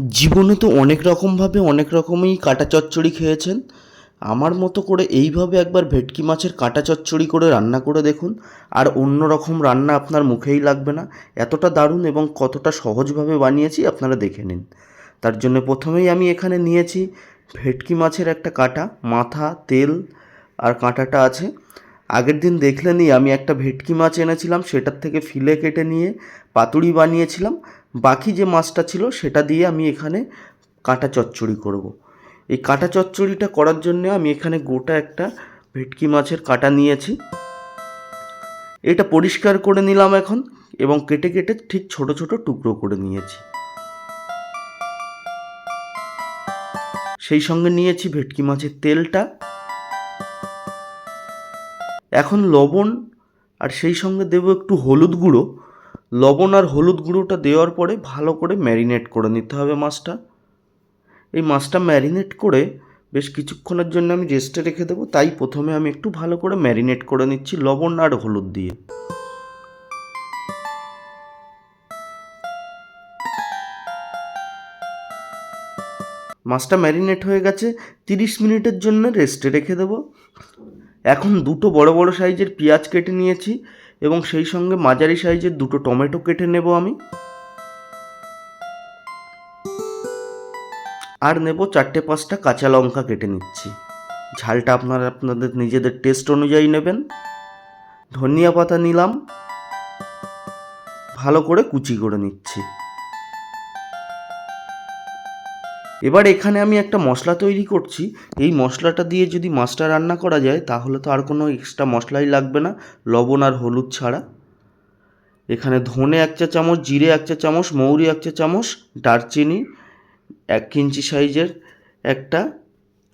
জীবনে তো অনেক রকমভাবে, অনেক রকমই কাঁটা চচ্চড়ি খেয়েছেন। আমার মতো করে এইভাবে একবার ভেটকি মাছের কাঁটা চচ্চড়ি করে রান্না করে দেখুন, আর অন্য রকম রান্না আপনার মুখেই লাগবে না। এতটা দারুণ এবং কতটা সহজভাবে বানিয়েছি আপনারা দেখে নিন। তার জন্য প্রথমেই আমি এখানে নিয়েছি ভেটকি মাছের একটা কাঁটা, মাথা, তেল আর কাঁটাটা আছে। আগের দিন দেখলেনই আমি একটা ভেটকি মাছ এনেছিলাম, সেটার থেকে ফিলে কেটে নিয়ে পাতুড়ি বানিয়েছিলাম। বাকি যে মাছটা ছিল সেটা দিয়ে আমি এখানে কাঁটা চচ্চড়ি করব। এই কাঁটা চচ্চড়িটা করার জন্য আমি এখানে গোটা একটা ভেটকি মাছের কাঁটা নিয়েছি। এটা পরিষ্কার করে নিলাম এখন এবং কেটে কেটে ঠিক ছোট ছোট টুকরো করে নিয়েছি। সেই সঙ্গে নিয়েছি ভেটকি মাছের তেলটা। এখন লবণ আর সেই সঙ্গে দেবো একটু হলুদ গুঁড়ো। লবণ আর হলুদ গুঁড়োটা দেওয়ার পরে ভালো করে ম্যারিনেট করে নিতে হবে মাছটা। এই মাছটা ম্যারিনেট করে বেশ কিছুক্ষণের জন্য আমি রেস্টে রেখে দেবো। তাই প্রথমে আমি একটু ভালো করে ম্যারিনেট করে নিচ্ছি লবণ আর হলুদ দিয়ে। মাছটা ম্যারিনেট হয়ে গেছে, তিরিশ মিনিটের জন্য রেস্টে রেখে দেবো। এখন দুটো বড় বড় সাইজের পেঁয়াজ কেটে নিয়েছি। এবং সেই সঙ্গে মাঝারি সাইজের দুটো টমেটো কেটে নেব আমি। আর নেব চারটে পাঁচটা কাঁচা লঙ্কা কেটে নিচ্ছি। ঝালটা আপনারা আপনাদের নিজেদের টেস্ট অনুযায়ী নেবেন। ধনিয়া পাতা নিলাম। ভালো করে কুচি করে নিচ্ছি। এবার এখানে আমি একটা মশলা তৈরি করছি। এই মশলাটা দিয়ে যদি মাছটা রান্না করা যায়, তাহলে তো আর কোনো এক্সট্রা মশলাই লাগবে না, লবণ আর হলুদ ছাড়া। এখানে ধনে এক চা চামচ, জিরে এক চা চামচ, মৌরি এক চা চামচ, দারচিনি এক ইঞ্চি সাইজের একটা,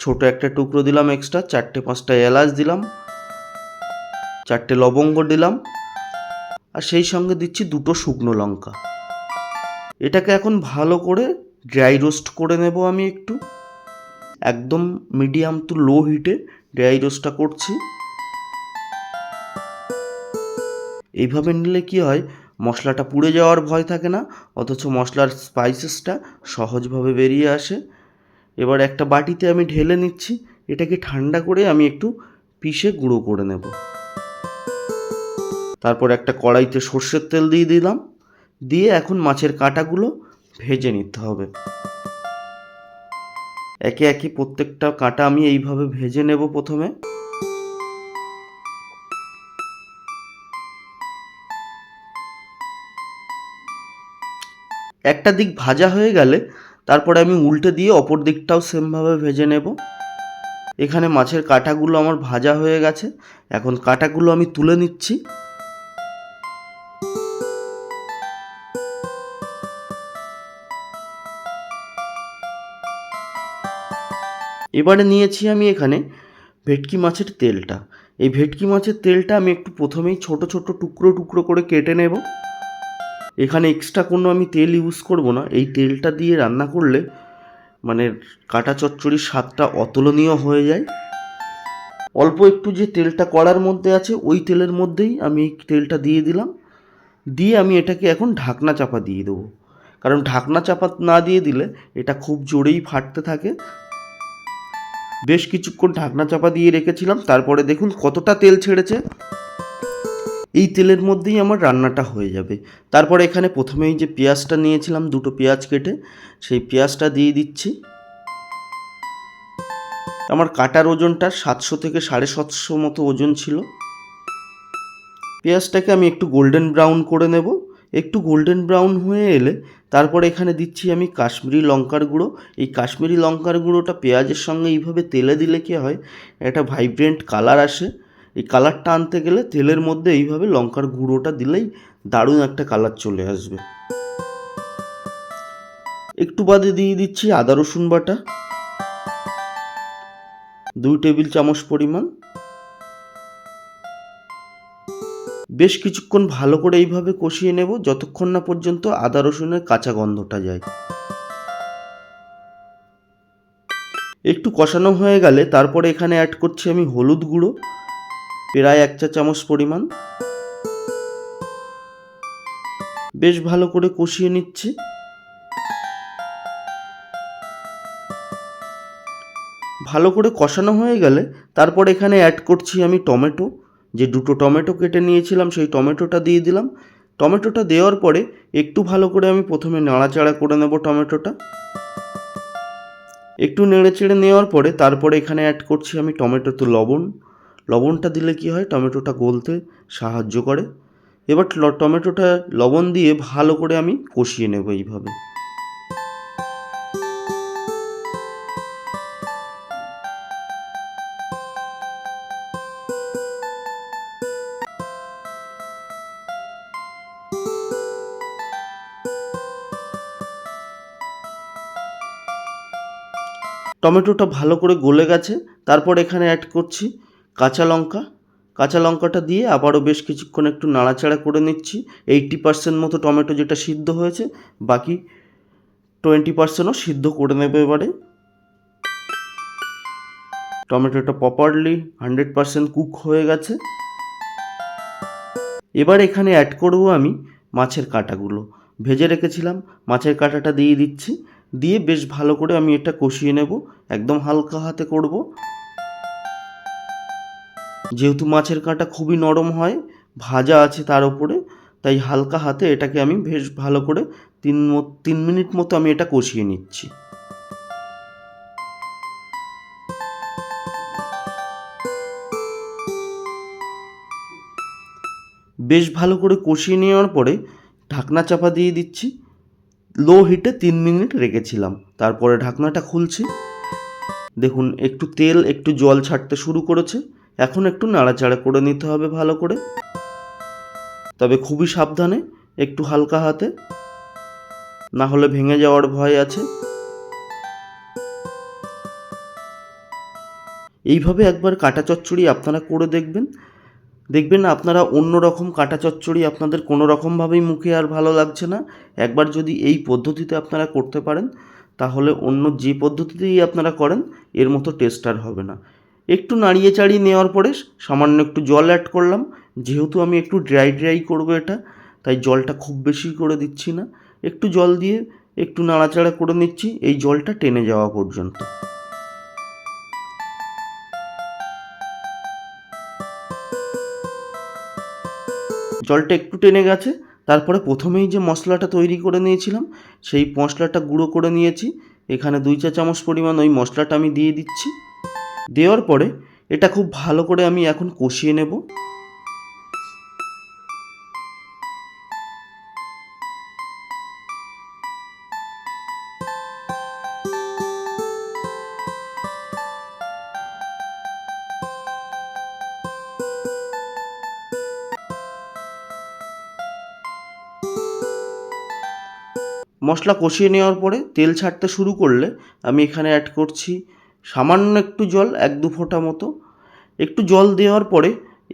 ছোট একটা টুকরো দিলাম এক্সট্রা চারটে পাঁচটা এলাচ দিলাম, চারটে লবঙ্গ দিলাম, আর সেই সঙ্গে দিচ্ছি দুটো শুকনো লঙ্কা। এটাকে এখন ভালো করে ড্রাই রোস্ট করে নেব আমি একটু। একদম মিডিয়াম টু লো হিটে ড্রাই রোস্টটা করছি। এইভাবে নিলে কি হয়, মশলাটা পুড়ে যাওয়ার ভয় থাকে না, অথচ মশলার স্পাইসেসটা সহজভাবে বেরিয়ে আসে। এবার একটা বাটিতে আমি ঢেলে নিচ্ছি, এটাকে ঠান্ডা করে আমি একটু পিষে গুঁড়ো করে নেব। তারপর একটা কড়াইতে সর্ষের তেল দিয়ে দিলাম। দিয়ে এখন মাছের কাঁটাগুলো ভেজে নিতে হবে। একে একে প্রত্যেকটা কাঁটা আমি এইভাবে ভেজে নেব প্রথমে। একটা দিক ভাজা হয়ে গেলে তারপরে আমি উল্টে দিয়ে অপর দিকটাও সেমভাবে ভেজে নেব। এখানে মাছের কাঁটাগুলো আমার ভাজা হয়ে গেছে। এখন কাঁটাগুলো আমি তুলে নিচ্ছি। এবারে নিয়েছি আমি এখানে ভেটকি মাছের তেলটা। এই ভেটকি মাছের তেলটা আমি একটু প্রথমেই ছোট ছোট টুকরো টুকরো করে কেটে নেব। এখানে এক্সট্রা কোনো আমি তেল ইউজ করব না। এই তেলটা দিয়ে রান্না করলে মানে কাটা চচ্চড়ির স্বাদটা অতুলনীয় হয়ে যায়। অল্প একটু যে তেলটা কড়ার মধ্যে আছে, ওই তেলের মধ্যেই আমি তেলটা দিয়ে দিলাম। দিয়ে আমি এটাকে এখন ঢাকনা চাপা দিয়ে দেবো। কারণ ঢাকনা চাপা না দিয়ে দিলে এটা খুব জোরেই ফাটতে থাকে। বেশ কিছুক্ষণ ঢাকনা চাপা দিয়ে রেখেছিলাম, তারপরে দেখুন কতটা তেল ছেড়েছে। এই তেলের মধ্যেই আমার রান্নাটা হয়ে যাবে। তারপরে এখানে প্রথমেই যে পেঁয়াজটা নিয়েছিলাম, দুটো পেঁয়াজ কেটে সেই পেঁয়াজটা দিয়ে দিচ্ছি। আমার কাটার ওজনটা সাতশো থেকে সাড়ে সাতশো মতো ওজন ছিল। পেঁয়াজটাকে আমি একটু গোল্ডেন ব্রাউন করে নেব। একটু গোল্ডেন ব্রাউন হয়ে এলে তারপরে এখানে দিচ্ছি আমি কাশ্মীরি লঙ্কার গুঁড়ো। এই কাশ্মীরি লঙ্কার গুঁড়োটা পেঁয়াজের সঙ্গে এইভাবে তেলে দিলে কী হয়, একটা ভাইব্রেন্ট কালার আসে। এই কালারটা আনতে গেলে তেলের মধ্যে এইভাবে লঙ্কার গুঁড়োটা দিলেই দারুণ একটা কালার চলে আসবে। একটু বাদে দিয়ে দিচ্ছি আদা রসুন বাটা। দুই টেবিল চামচ পরিমাণ বেশ কিছুক্ষণ ভালো করে এইভাবে কষিয়ে নেব যতক্ষণ না পর্যন্ত আদা রসুনের কাঁচা গন্ধটা যায়। একটু কষানো হয়ে গেলে তারপরে এখানে অ্যাড করছি আমি হলুদ গুঁড়ো, প্রায় এক চা চামচ পরিমাণ। বেশ ভালো করে কষিয়ে নিচ্ছি। ভালো করে কষানো হয়ে গেলে তারপর এখানে অ্যাড করছি আমি টমেটো। যে দুটো টমেটো কেটে নিয়েছিলাম, সেই টমেটোটা দিয়ে দিলাম। টমেটোটা দেওয়ার পরে একটু ভালো করে আমি প্রথমে নাড়াচাড়া করে নেব টমেটোটা। একটু নেড়ে চেড়ে নেওয়ার পরে তারপরে এখানে অ্যাড করছি আমি টমেটোতে লবণ। লবণটা দিলে কি হয়, টমেটোটা গলতে সাহায্য করে। এবার টমেটোটা লবণ দিয়ে ভালো করে আমি কষিয়ে নেব এইভাবে। টমেটোটা ভালো করে গলে গেছে, তারপর এখানে অ্যাড করছি কাঁচা লঙ্কা। কাঁচা লঙ্কাটা দিয়ে আবারও বেশ কিছুক্ষণ একটু নাড়াচাড়া করে নিচ্ছি। এইট্টি পার্সেন্ট মতো টমেটো যেটা সিদ্ধ হয়েছে, বাকি টোয়েন্টি পার্সেন্টও সিদ্ধ করে নেবে এবারে। টমেটোটা প্রপারলি হান্ড্রেড পার্সেন্ট কুক হয়ে গেছে। এবার এখানে অ্যাড করব আমি মাছের কাঁটাগুলো। ভেজে রেখেছিলাম, মাছের কাঁটাটা দিয়ে দিচ্ছি। দিয়ে বেশ ভালো করে আমি এটা কষিয়ে নেব, একদম হালকা হাতে করব। যেহেতু মাছের কাঁটা খুবই নরম হয়, ভাজা আছে তার উপরে, তাই হালকা হাতে এটাকে আমি বেশ ভালো করে তিন তিন মিনিট মতো আমি এটা কষিয়ে নিচ্ছি। বেশ ভালো করে কষিয়ে নেওয়ার পরে ঢাকনা চাপা দিয়ে দিচ্ছি। লো হিটে তিন মিনিট রেখেছিলাম। তারপরে ঢাকনাটা খুলছি। দেখুন, একটু তেল, একটু জল ছাড়তে শুরু করেছে। এখন একটু নাড়াচাড়া করে নিতে হবে ভালো করে। তবে খুবই সাবধানে, একটু হালকা হাতে। না হলে ভেঙে যাওয়ার ভয় আছে। এইভাবে একবার কাটা চচ্চড়ি আপনারা করে দেখবেন। দেখবেন আপনারা অন্য রকম কাটা চচ্চড়ি আপনাদের কোনো রকমভাবেই মুখে আর ভালো লাগছে না। একবার যদি এই পদ্ধতিতে আপনারা করতে পারেন, তাহলে অন্য যে পদ্ধতিতেই আপনারা করেন, এর মতো টেস্ট আর হবে না। একটু নাড়িয়ে চাড়িয়ে নেওয়ার পরে সামান্য একটু জল অ্যাড করলাম। যেহেতু আমি একটু ড্রাই ড্রাই করব এটা, তাই জলটা খুব বেশি করে দিচ্ছি না। একটু জল দিয়ে একটু নাড়াচাড়া করে নিচ্ছি, এই জলটা টেনে যাওয়া পর্যন্ত। জলটা একটু টেনে গেছে, তারপরে প্রথমেই যে মশলাটা তৈরি করে নিয়েছিলাম, সেই মশলাটা গুঁড়ো করে নিয়েছি। এখানে দুই চা চামচ পরিমাণ ওই মশলাটা আমি দিয়ে দিচ্ছি। দেওয়ার পরে এটা খুব ভালো করে আমি এখন কষিয়ে নেব। মশলা কষিয়ে নেওয়ার পরে তেল ছাড়তে শুরু করলে আমি এখানে অ্যাড করছি সামান্য একটু জল, এক দু ফোঁটা মতো। একটু জল দেওয়ার পরে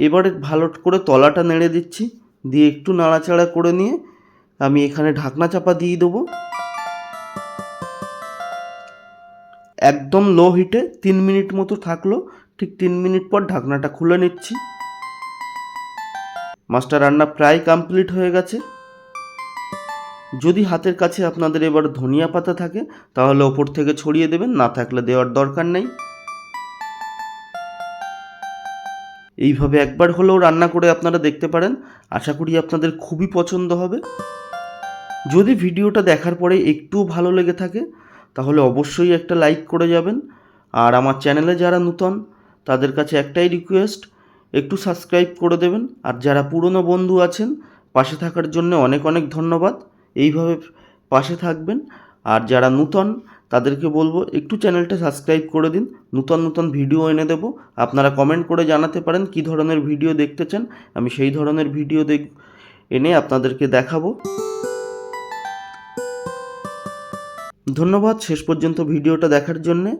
এবারে ভালো করে তলাটা নেড়ে দিচ্ছি, দিয়ে একটু নাড়াচাড়া করে নিয়ে আমি এখানে ঢাকনা চাপা দিয়ে দেবো। একদম লো হিটে তিন মিনিট মতো থাকল, ঠিক তিন মিনিট পর ঢাকনাটা খুলে নিচ্ছি। মাছটা রান্না প্রায় কমপ্লিট হয়ে গেছে। যদি হাতের কাছে আপনাদের এবার ধনিয়া পাতা থাকে, তাহলে ওপর থেকে ছড়িয়ে দেবেন, না থাকলে দেওয়ার দরকার নেই। এইভাবে একবার হলেও রান্না করে আপনারা দেখতে পারেন। আশা করি আপনাদের খুবই পছন্দ হবে। যদি ভিডিওটা দেখার পরে একটুও ভালো লেগে থাকে, তাহলে অবশ্যই একটা লাইক করে যাবেন। আর আমার চ্যানেলে যারা নূতন, তাদের কাছে একটাই রিকোয়েস্ট একটু সাবস্ক্রাইব করে দেবেন। আর যারা পুরনো বন্ধু আছেন, পাশে থাকার জন্য অনেক অনেক ধন্যবাদ। এইভাবে পাশে থাকবেন। আর যারা নূতন, তাদেরকে বলব একটু চ্যানেলটা সাবস্ক্রাইব করে দিন। নূতন নূতন ভিডিও এনে দেবো। আপনারা কমেন্ট করে জানাতে পারেন কী ধরনের ভিডিও দেখতে চান। আমি সেই ধরনের ভিডিও দেখ, এনে আপনাদেরকে দেখাবো। ধন্যবাদ শেষ পর্যন্ত ভিডিওটা দেখার জন্যে।